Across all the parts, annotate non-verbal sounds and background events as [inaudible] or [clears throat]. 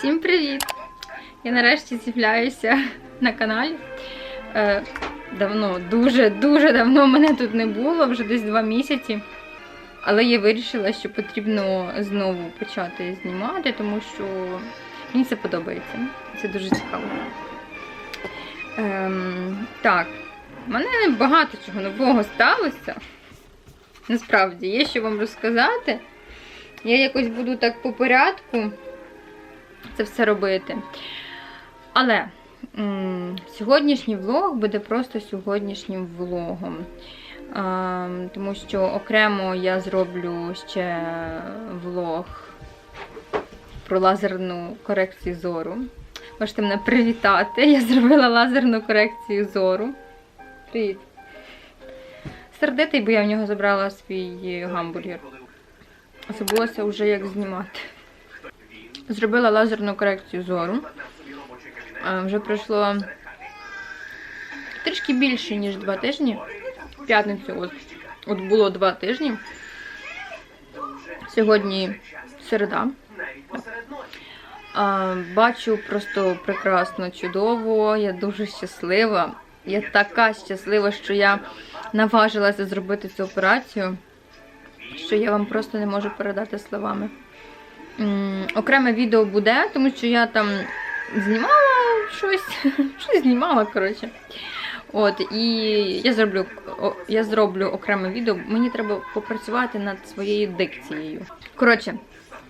Всім привіт! Я нарешті з'являюся на каналі. Е, давно, дуже-дуже давно мене тут не було, вже десь два місяці. Але я вирішила, що потрібно знову почати знімати, тому що мені це подобається. Це дуже цікаво. Ем, так, в мене багато чого нового сталося. Насправді, є що вам розказати. Я якось буду так по порядку це все робити. Але сьогоднішній влог буде просто сьогоднішнім влогом. Тому що окремо я зроблю ще влог про лазерну корекцію зору. Можете мене привітати. Я зробила лазерну корекцію зору. Привіт. Сердитий, бо я в нього забрала свій гамбургер. Забулася вже як знімати. Зробила лазерну корекцію зору. Вже пройшло трішки більше, ніж два тижні. П'ятницю от, от було два тижні. Сьогодні середа. Бачу просто прекрасно, чудово. Я дуже щаслива. Я така щаслива, що я наважилася зробити цю операцію, що я вам просто не можу передати словами. Окреме відео буде, тому що я там знімала щось, [laughs] щось знімала, коротше. От, і я зроблю, я зроблю окреме відео. Мені треба попрацювати над своєю дикцією. Коротше,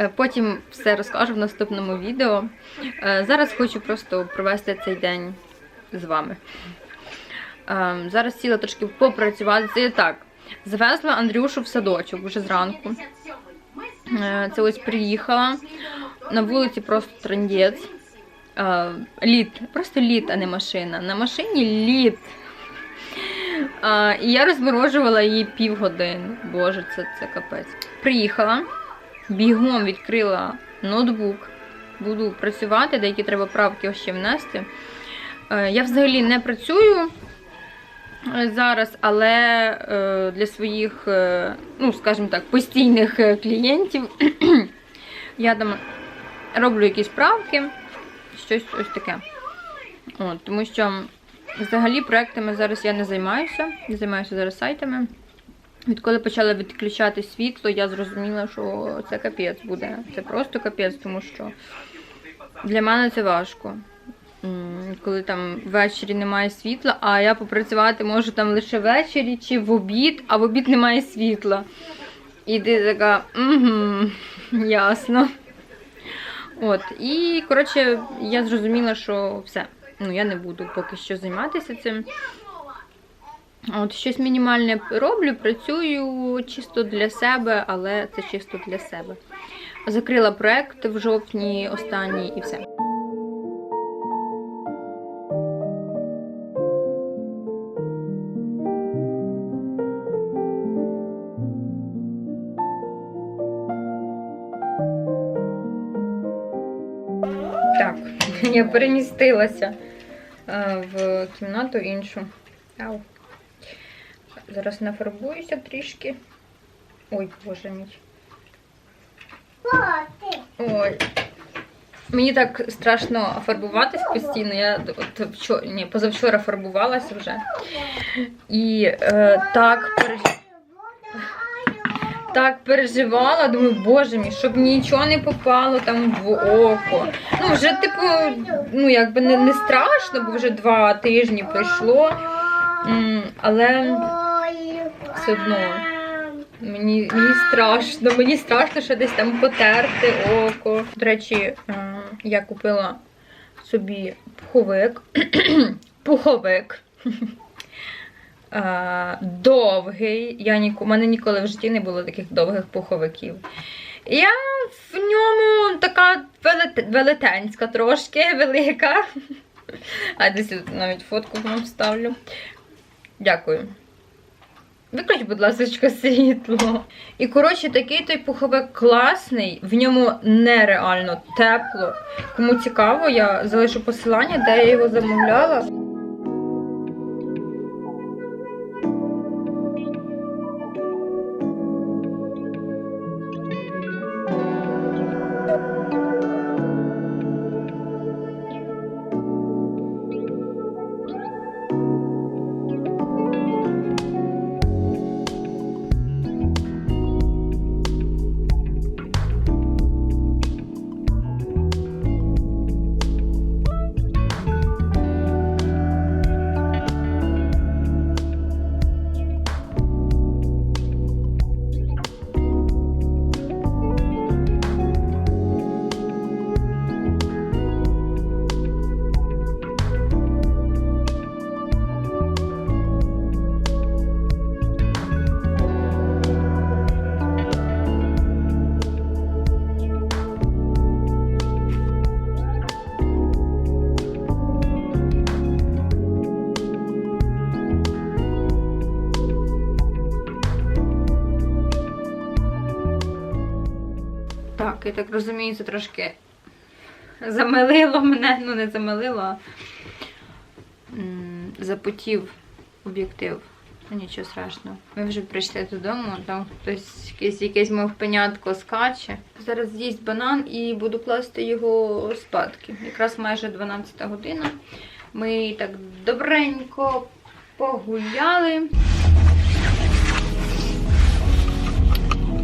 е, потім все розкажу в наступному відео. Е, Зараз хочу просто провести цей день з вами. Е, Зараз сіла трошки попрацювати. Так. Завезла Андрюшу в садочок вже зранку. Е, Це ось приїхала. На вулиці просто трендець. Е, Лід, просто лід, а не машина. На машині лід. Е, І я розморожувала її півгодини. Боже, це, це капець. Приїхала, бігом відкрила ноутбук. Буду працювати, деякі треба правки ще внести. Я взагалі не працюю зараз, але е, для своїх, е, ну, скажімо так, постійних е, клієнтів [clears throat] я там роблю якісь правки, щось ось таке. От, тому що взагалі проектами зараз я не займаюся. Я займаюся зараз сайтами. Відколи почала відключати світло, я зрозуміла, що це капець буде. Це просто капець, тому що для мене це важко. Коли там ввечері немає світла, а я попрацювати можу там лише ввечері чи в обід, а в обід немає світла. І ти така, угу, ясно. От, і коротше, я зрозуміла, що все. Ну, я не буду поки що займатися цим. От, щось мінімальне роблю, працюю чисто для себе, але це чисто для себе. Закрила проект в жовтні останній і все. Я перемістилася е, в кімнату іншу. Ау. Зараз нафарбуюся трішки. Ой, боже мій. Ой. Мені так страшно фарбуватись постійно. Я от вчора, ні, позавчора фарбувалася вже. І е, так переживала. Так переживала, думаю, боже мій, щоб нічого не попало там в око. Ну, вже, типу, ну, якби не, не страшно, бо вже два тижні пройшло. Але все одно мені, мені страшно, мені страшно, що десь там потерти око. До речі, е, я купила собі пуховик. [clears throat] Пуховик. [laughs] Довгий. Я ні, у мене ніколи в житті не було таких довгих пуховиків. Я в ньому така велет- велетенська трошки, велика. А десь навіть фотку вам вставлю. Дякую. Виключ, будь ласка, світло. І, коротше, такий той пуховик класний, в ньому нереально тепло. Кому цікаво, я залишу посилання, де я його замовляла. Я так розумію, це трошки замилило мене, ну не замилило, а запотів об'єктив. Ну, нічого страшного. Ми вже прийшли додому, там хтось якесь, якесь мовпенятко скаче. Зараз з'їсть банан і буду класти його спадки. Якраз майже 12 година. Ми так добренько погуляли.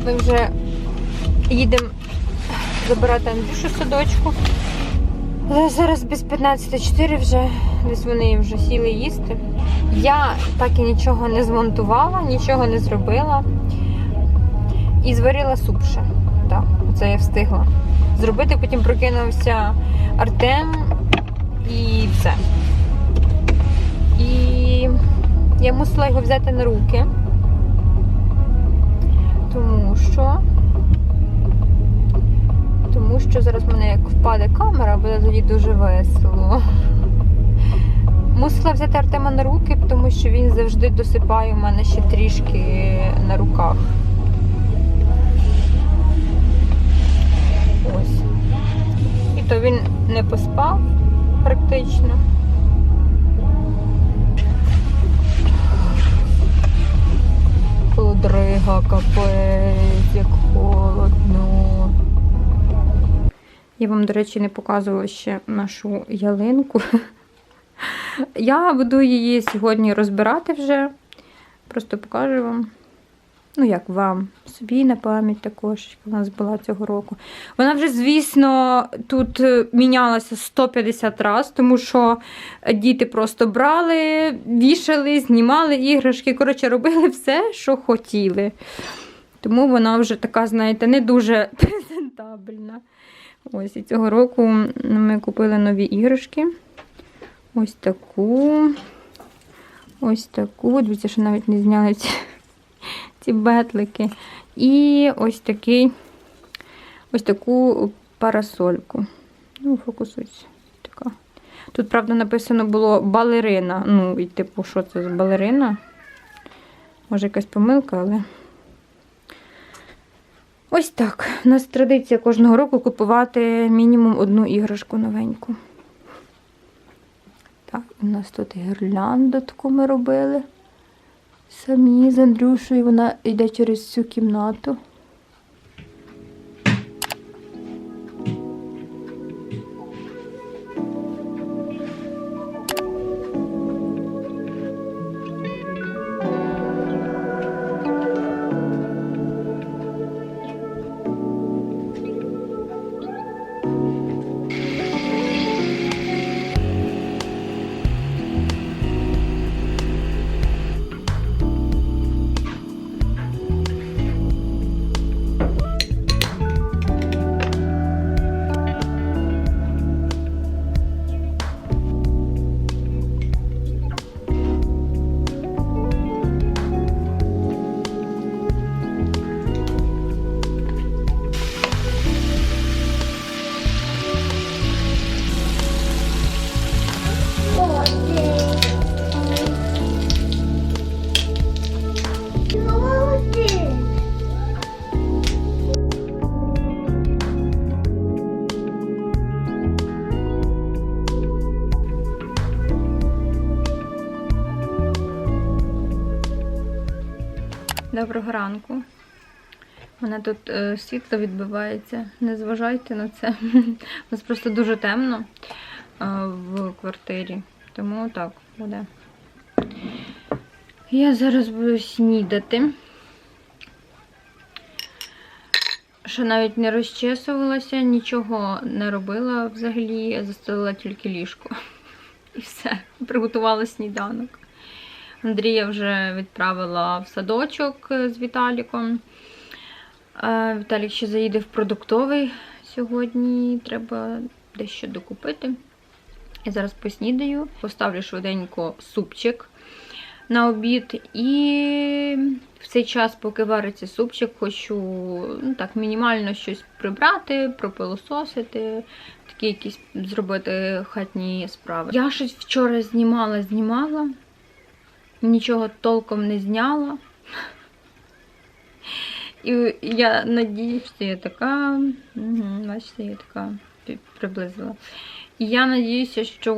Ми вже їдемо забирати Андрюшу садочку. Але Зараз без 15.04 вже десь вони вже сіли їсти. Я так і нічого не змонтувала, нічого не зробила. І зварила суп ще. Так, це я встигла зробити. Потім прокинувся Артем і все. І я мусила його взяти на руки. Що зараз в мене як впаде камера, буде тоді дуже весело. Мусила взяти Артема на руки, тому що він завжди досипає у мене ще трішки на руках. Ось. І то він не поспав практично. Холодрига, капець, як Я вам, до речі, не показувала ще нашу ялинку. Я буду її сьогодні розбирати вже. Просто покажу вам. Ну, як вам, собі на пам'ять також, яка в нас була цього року. Вона вже, звісно, тут е, мінялася 150 разів, тому що діти просто брали, вішали, знімали іграшки. Коротше, робили все, що хотіли. Тому вона вже така, знаєте, не дуже [laughs] презентабельна. Ось і цього року ми купили нові іграшки. Ось таку. Ось таку. Дивіться, що навіть не зняли [laughs] ці, ці бетлики. І ось такий, ось таку парасольку. Ну, фокусуйся. Така. Тут, правда, написано було балерина. Ну, і типу, що це за балерина? Може, якась помилка, але. Ось так. У нас традиція кожного року купувати мінімум одну іграшку новеньку. Так, у нас тут гірлянду таку ми робили. Самі з Андрюшею вона йде через всю кімнату. Доброго ранку. У мене тут е, світло відбивається. Не зважайте на це. [laughs] У нас просто дуже темно е, в квартирі. Тому так буде. Я зараз буду снідати. Що навіть не розчесувалася, нічого не робила взагалі. Я застелила тільки ліжко. [laughs] І все. Приготувала сніданок. Андрія вже відправила в садочок з Віталіком. Е, Віталік ще заїде в продуктовий сьогодні. Треба дещо докупити. Я зараз поснідаю, поставлю швиденько супчик на обід. І в цей час, поки вариться супчик, хочу ну, так, мінімально щось прибрати, пропилососити, такі якісь зробити хатні справи. Я щось вчора знімала, знімала нічого толком не зняла. І я надіюсь, що я така. Угу, бачите, я така приблизила. І я надіюся, що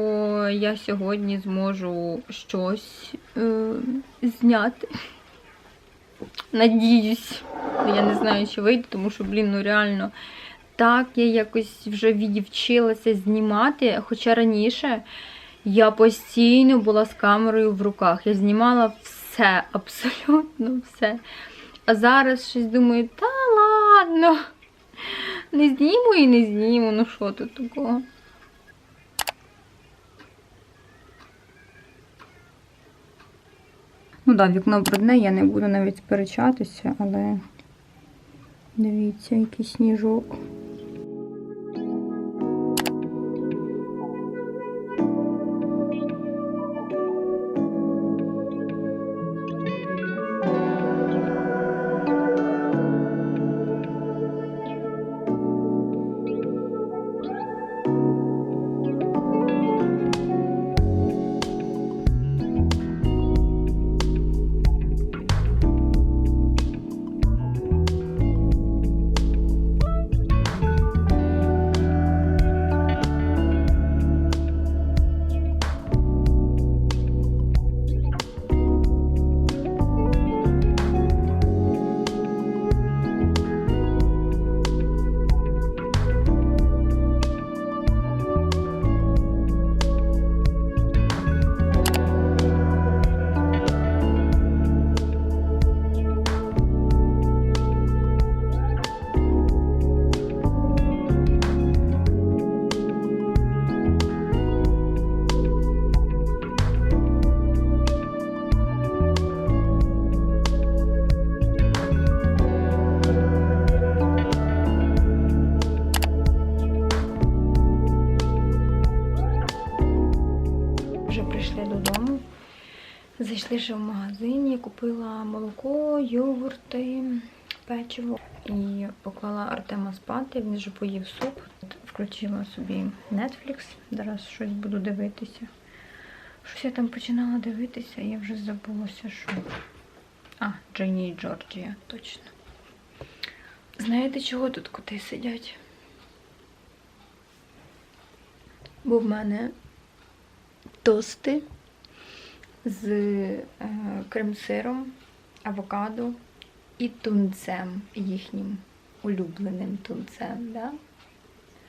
я сьогодні зможу щось е, зняти. Надіюсь. Я не знаю, чи вийде, тому що, блін, ну реально. Так, я якось вже відівчилася знімати, хоча раніше я постійно була з камерою в руках. Я знімала все, абсолютно все. А зараз щось думаю, та ладно. Не зніму і не зніму, ну що тут такого. Ну так, да, вікно брудне, я не буду навіть сперечатися, але дивіться, який сніжок. Ще в магазин, я купила молоко, йогурти, печиво і поклала Артема спати. Він вже поїв суп. Включила собі Netflix. Зараз щось буду дивитися. Щось я там починала дивитися, я вже забулася, що. А, Дженні і Джорджія, точно. Знаєте, чого тут коти сидять? Бо в мене тости з е, крем-сиром, авокадо і тунцем, їхнім улюбленим тунцем. Да?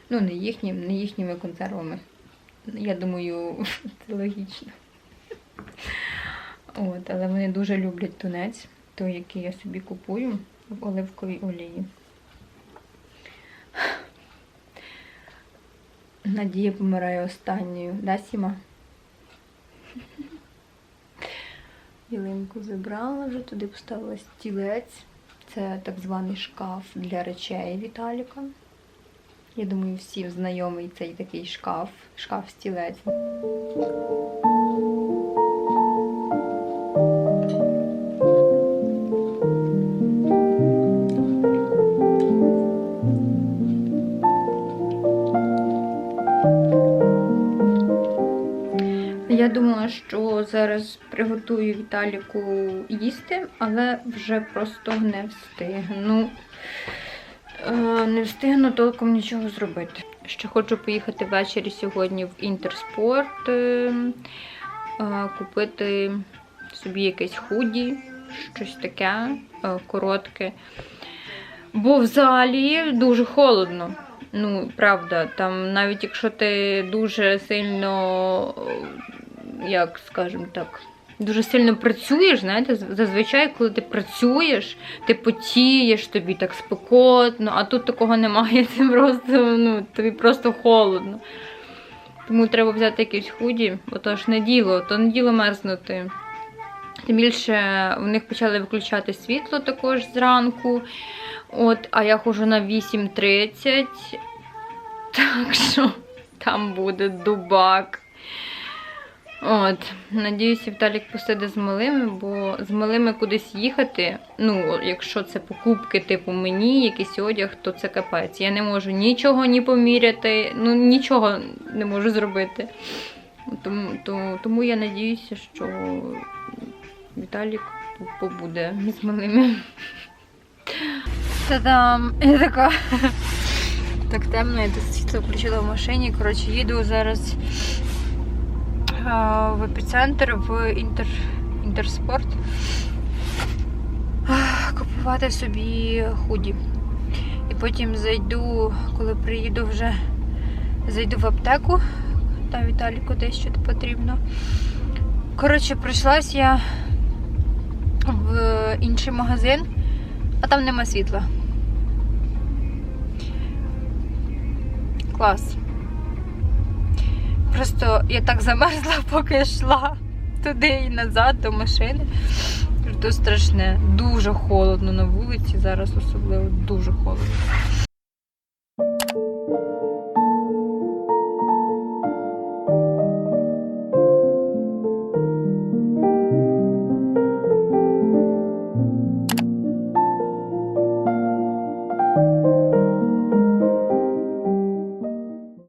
Ну, не їхнім, не їхніми консервами. Я думаю, [laughs] це логічно. От, але вони дуже люблять тунець, той, який я собі купую в оливковій олії. Надія помирає останньою, да, Сіма? Ялинку забрала вже, туди поставила стілець. Це так званий шкаф для речей Віталіка. Я думаю, всім знайомий цей такий шкаф, шкаф-стілець. Зараз приготую Віталіку їсти, але вже просто не встигну. Е, Не встигну толком нічого зробити. Ще хочу поїхати ввечері сьогодні в Інтерспорт, е, е, купити собі якесь худі, щось таке коротке. Бо в залі дуже холодно. Ну, правда, там навіть якщо ти дуже сильно, як скажемо так, дуже сильно працюєш, знаєте, зазвичай, коли ти працюєш, ти потієш, тобі так спекотно, а тут такого немає, [laughs] це просто, ну, тобі просто холодно. Тому треба взяти якісь худі, бо то ж не діло, то не діло мерзнути. Тим більше в них почали виключати світло також зранку. От, а я ходжу на 8.30. Так що там буде дубак. От, надіюся, Віталік посиде з малими, бо з малими кудись їхати. Ну, якщо це покупки, типу мені, якийсь одяг, то це капець. Я не можу нічого ні поміряти, ну нічого не можу зробити. Тому, то, тому я надіюся, що Віталік побуде з малими. Та-дам! Я така. Так темно, я тут світло включила в машині. Коротше, їду зараз в епіцентр в інтер... інтерспорт. Купувати собі худі. І потім зайду, коли приїду вже, зайду в аптеку. Там Віталіку десь щось потрібно. Коротше, прийшлась я в інший магазин, а там нема світла. Клас. Просто я так замерзла, [laughs] поки йшла туди і назад до машини. То страшне. Дуже холодно на вулиці, зараз особливо дуже холодно.